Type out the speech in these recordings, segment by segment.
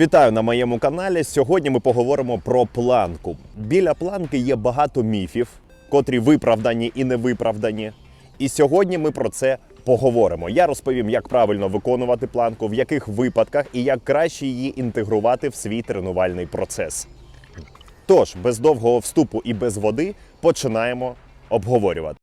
Вітаю на моєму каналі. Сьогодні ми поговоримо про планку. Біля планки є багато міфів, котрі виправдані і не виправдані. І сьогодні ми про це поговоримо. Я розповім, як правильно виконувати планку, в яких випадках і як краще її інтегрувати в свій тренувальний процес. Тож, без довгого вступу і без води починаємо обговорювати.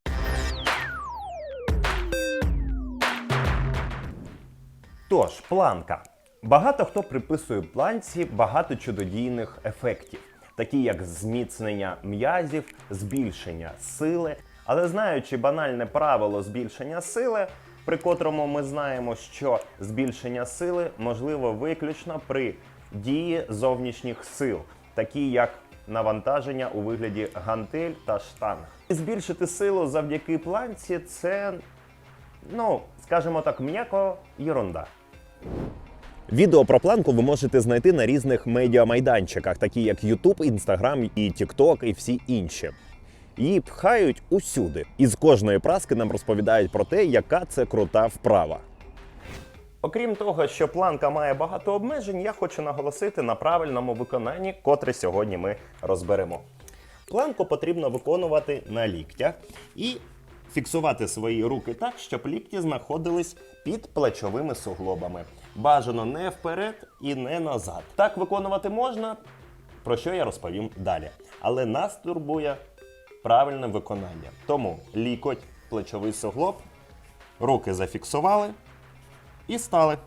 Тож, планка. Багато хто приписує планці багато чудодійних ефектів, такі як зміцнення м'язів, збільшення сили. Але знаючи банальне правило збільшення сили, при котрому ми знаємо, що збільшення сили можливо виключно при дії зовнішніх сил, такі як навантаження у вигляді гантель та штанг. І збільшити силу завдяки планці це, ну, скажімо так, м'яко єрунда. Відео про планку ви можете знайти на різних медіамайданчиках, такі як YouTube, Instagram і TikTok і всі інші. Її пхають усюди, і з кожної праски нам розповідають про те, яка це крута вправа. Окрім того, що планка має багато обмежень, я хочу наголосити на правильному виконанні, котре сьогодні ми розберемо. Планку потрібно виконувати на ліктях і фіксувати свої руки так, щоб лікті знаходились під плечовими суглобами. Бажано не вперед і не назад. Так виконувати можна, про що я розповім далі. Але нас турбує правильне виконання. Тому лікоть, плечовий суглоб, руки зафіксували і стали.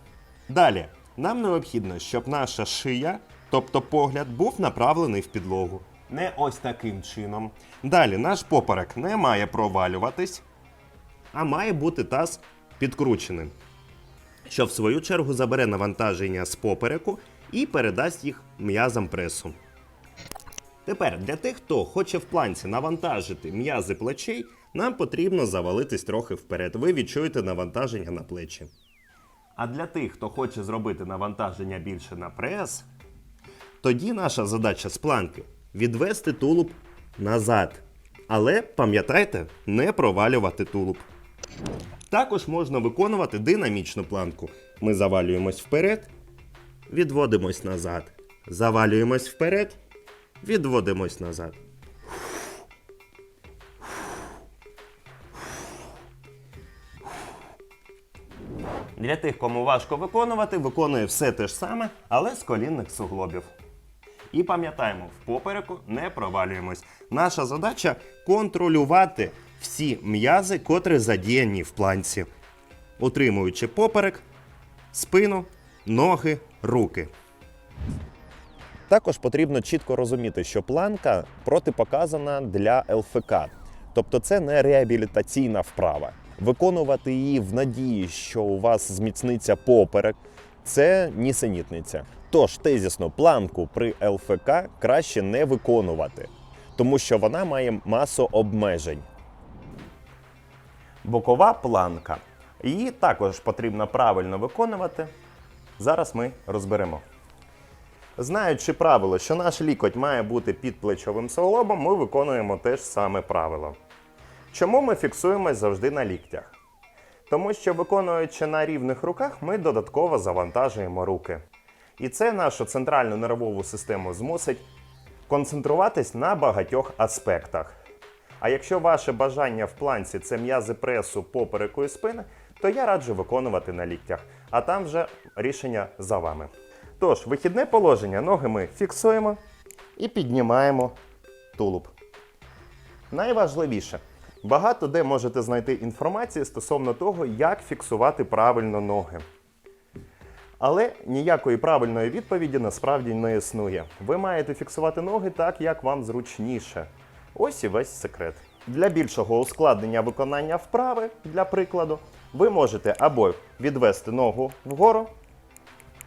Далі нам необхідно, щоб наша шия, тобто погляд, був направлений в підлогу. Не ось таким чином. Далі наш поперек не має провалюватись, а має бути таз підкрученим, що в свою чергу забере навантаження з попереку і передасть їх м'язам пресу. Тепер для тих, хто хоче в планці навантажити м'язи плечей, нам потрібно завалитись трохи вперед. Ви відчуєте навантаження на плечі. А для тих, хто хоче зробити навантаження більше на прес, тоді наша задача з планки відвести тулуб назад. Але пам'ятайте, не провалювати тулуб. Також можна виконувати динамічну планку. Ми завалюємось вперед, відводимось назад. Завалюємось вперед, відводимось назад. Для тих, кому важко виконувати, виконує все те ж саме, але з колінних суглобів. І пам'ятаємо, в попереку не провалюємось. Наша задача контролювати всі м'язи, котрі задіяні в планці, утримуючи поперек, спину, ноги, руки. Також потрібно чітко розуміти, що планка протипоказана для ЛФК, тобто це не реабілітаційна вправа. Виконувати її в надії, що у вас зміцниться поперек, це нісенітниця. Тож тезісно планку при ЛФК краще не виконувати, тому що вона має масу обмежень. Бокова планка. Її також потрібно правильно виконувати. Зараз ми розберемо. Знаючи правило, що наш лікоть має бути під плечовим суглобом, ми виконуємо те ж саме правило. Чому ми фіксуємось завжди на ліктях? Тому що виконуючи на рівних руках, ми додатково завантажуємо руки. І це нашу центральну нервову систему змусить концентруватись на багатьох аспектах. А якщо ваше бажання в планці це м'язи пресу, попереку і спини, то я раджу виконувати на ліктях, а там вже рішення за вами. Тож, вихідне положення, ноги ми фіксуємо і піднімаємо тулуб. Найважливіше, багато де можете знайти інформацію стосовно того, як фіксувати правильно ноги. Але ніякої правильної відповіді насправді не існує. Ви маєте фіксувати ноги так, як вам зручніше. Ось і весь секрет. Для більшого ускладнення виконання вправи, для прикладу, ви можете або відвести ногу вгору,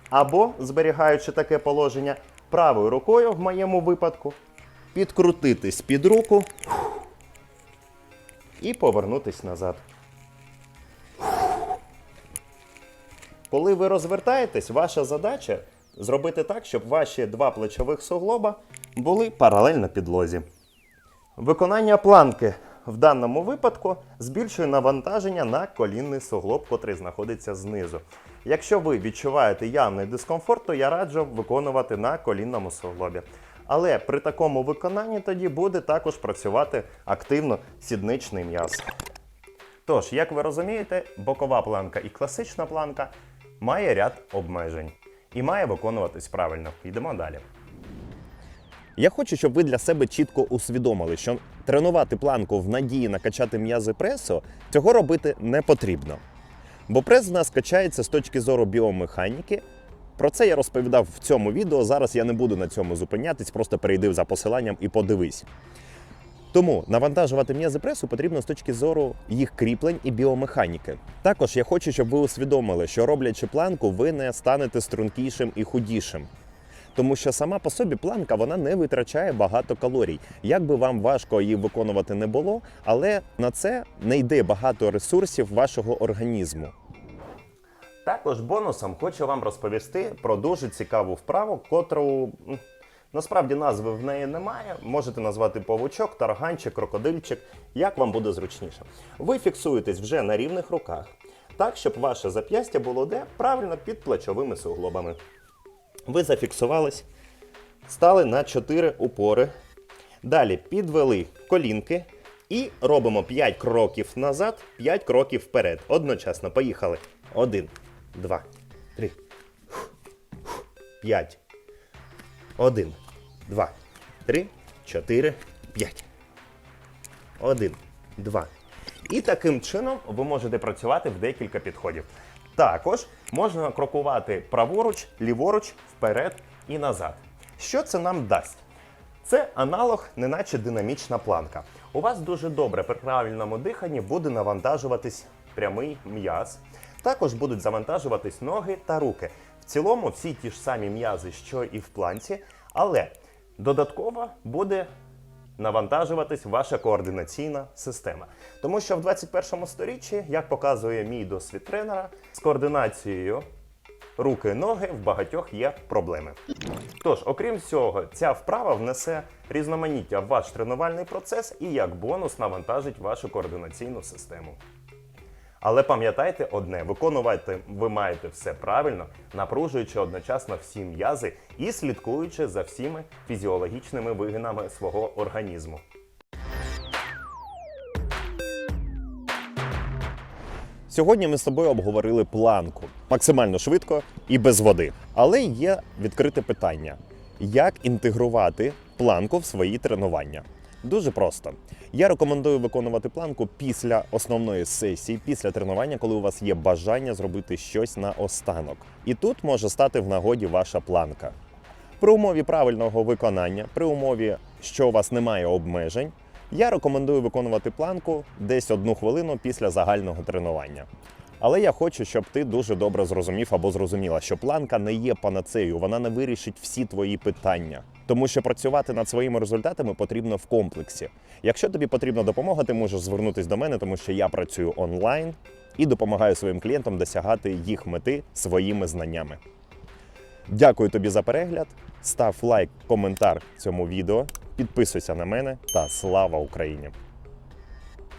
або, зберігаючи таке положення, правою рукою, в моєму випадку, підкрутитись під руку і повернутись назад. Коли ви розвертаєтесь, ваша задача зробити так, щоб ваші два плечових суглоба були паралельно підлозі. Виконання планки в даному випадку збільшує навантаження на колінний суглоб, котрий знаходиться знизу. Якщо ви відчуваєте явний дискомфорт, то я раджу виконувати на колінному суглобі. Але при такому виконанні тоді буде також працювати активно сідничний м'яз. Тож, як ви розумієте, бокова планка і класична планка має ряд обмежень і має виконуватись правильно. Йдемо далі. Я хочу, щоб ви для себе чітко усвідомили, що тренувати планку в надії накачати м'язи пресу цього робити не потрібно. Бо прес в нас качається з точки зору біомеханіки. Про це я розповідав в цьому відео. Зараз я не буду на цьому зупинятись, просто перейди за посиланням і подивись. Тому навантажувати м'язи пресу потрібно з точки зору їх кріплень і біомеханіки. Також я хочу, щоб ви усвідомили, що роблячи планку, ви не станете стрункішим і худішим. Тому що сама по собі планка вона не витрачає багато калорій. Як би вам важко її виконувати не було, але на це не йде багато ресурсів вашого організму. Також бонусом хочу вам розповісти про дуже цікаву вправу, котру насправді назви в неї немає. Можете назвати павучок, тарганчик, крокодильчик, як вам буде зручніше. Ви фіксуєтесь вже на рівних руках, так, щоб ваше зап'ястя було де правильно під плечовими суглобами. Ви зафіксувались, стали на 4 упори. Далі підвели колінки і робимо 5 кроків назад, 5 кроків вперед. Одночасно. Поїхали. 1, 2, 3, 5. 1, 2, 3, 4, 5. 1, 2. І таким чином ви можете працювати в декілька підходів. Також можна крокувати праворуч, ліворуч, вперед і назад. Що це нам дасть? Це аналог, неначе динамічна планка. У вас дуже добре при правильному диханні буде навантажуватись прямий м'яз. Також будуть завантажуватись ноги та руки. В цілому всі ті ж самі м'язи, що і в планці, але додатково буде навантажуватись ваша координаційна система. Тому що в 21 сторіччі, як показує мій досвід тренера, з координацією руки, ноги в багатьох є проблеми. Тож, окрім цього, ця вправа внесе різноманіття в ваш тренувальний процес і як бонус навантажить вашу координаційну систему. Але пам'ятайте одне: виконувати ви маєте все правильно, напружуючи одночасно всі м'язи і слідкуючи за всіми фізіологічними вигинами свого організму. Сьогодні ми з тобою обговорили планку максимально швидко і без води. Але є відкрите питання: як інтегрувати планку в свої тренування? Дуже просто. Я рекомендую виконувати планку після основної сесії, після тренування, коли у вас є бажання зробити щось на останок. І тут може стати в нагоді ваша планка. При умові правильного виконання, при умові, що у вас немає обмежень, я рекомендую виконувати планку десь одну хвилину після загального тренування. Але я хочу, щоб ти дуже добре зрозумів або зрозуміла, що планка не є панацею, вона не вирішить всі твої питання. Тому що працювати над своїми результатами потрібно в комплексі. Якщо тобі потрібна допомога, ти можеш звернутися до мене, тому що я працюю онлайн і допомагаю своїм клієнтам досягати їх мети своїми знаннями. Дякую тобі за перегляд. Став лайк, коментар цьому відео, підписуйся на мене та слава Україні!